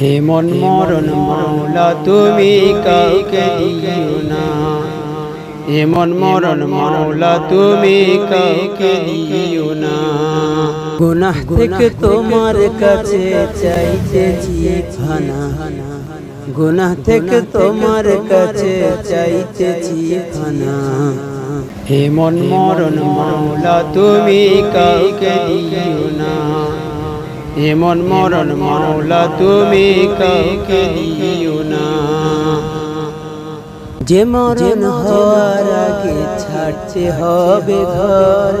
হে মন মরণ মাওলা তুমি কাউকে দিও না। হে মন মরণ মাওলা তুমি কাউকে দিও না। গুনাহ থেকে তোমার কাছে চাইতে চাইতেছি ফানা গুনাহ থেকে তোমার কাছে চাইতেছি ফানা হে মন মরণ মাওলা তুমি কাউকে দিও না। এমন মরণ মাওলা তুমি কাউকে দিও না। যে মরণ হওয়ার আগে ছাড়তে হবে ঘর।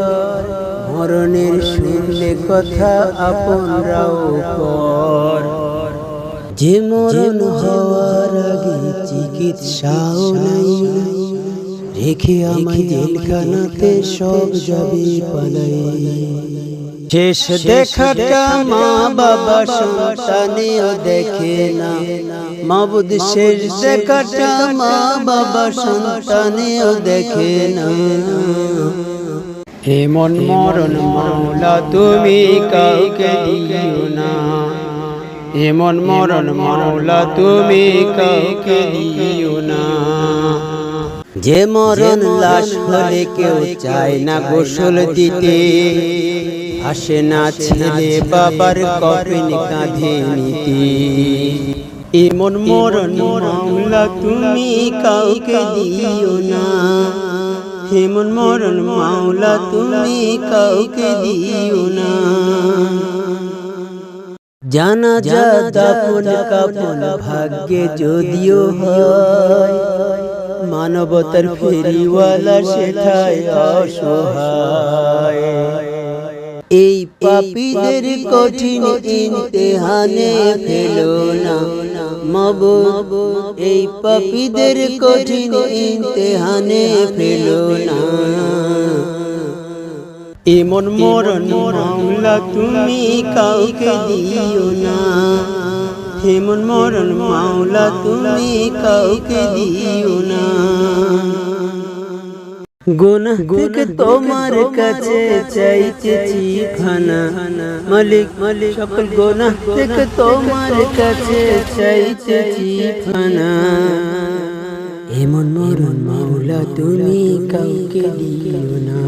মরণের শুনলে কথা আপনরাও পর। যে মরণ হওয়ার আগে চিকিৎসাও নাই। রেখে আমায় জেলখানাতে সব যাবে পালাই। শেষ দেখাটা মা বাবা সন্তানেও দেখে না। মাবুদ শেষ দেখাটা মা বাবা সন্তানেও দেখে না। হে মন মরণ মাওলা তুমি কাউকে দিও না। হে মন মরণ মাওলা তুমি কাউকে দিও না। যে মরণ লাশ হলে কেউ চায় না গোসল দিতে। আসে না ছেলে বাবার কফিন কাঁধে নিতে। এমন মরণ মাওলা তুমি কাউকে দিও না। হেমন মরণ মাওলা তুমি কাউকে দিও না। জানা যা দাপন কাপন ভাগ্যে যদিও হয় মানবতার ফেরিওয়ালা সেথায় অসহায়। এই পাপীদের কঠিন ইমতিহানে ফেলো না। মব এই পাপীদের কঠিন ইমতিহানে ফেলো না। এমন মরণ মামলা তুমি কাউকে দিও না। হেমন মরণ মাওলা তুমি কাউকে দিও না। গুনাহ থেকে তোমার কাছে চাইতেছি খানা। মালিক মালিক সকল গুনাহ থেকে তোমার কাছে চাইতেছি খানা। এমন মরণ মাওলা তুমি কাউকে দিও না।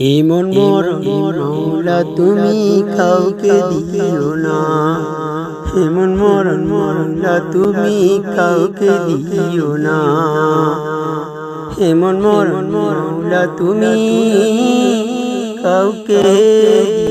এমন মরণ মাওলা তুমি কাউকে দিও না। এমন মরণ মাওলা তুমি কাউকে দিও না। এমন মরণ মাওলা তুমি কাউকে দিও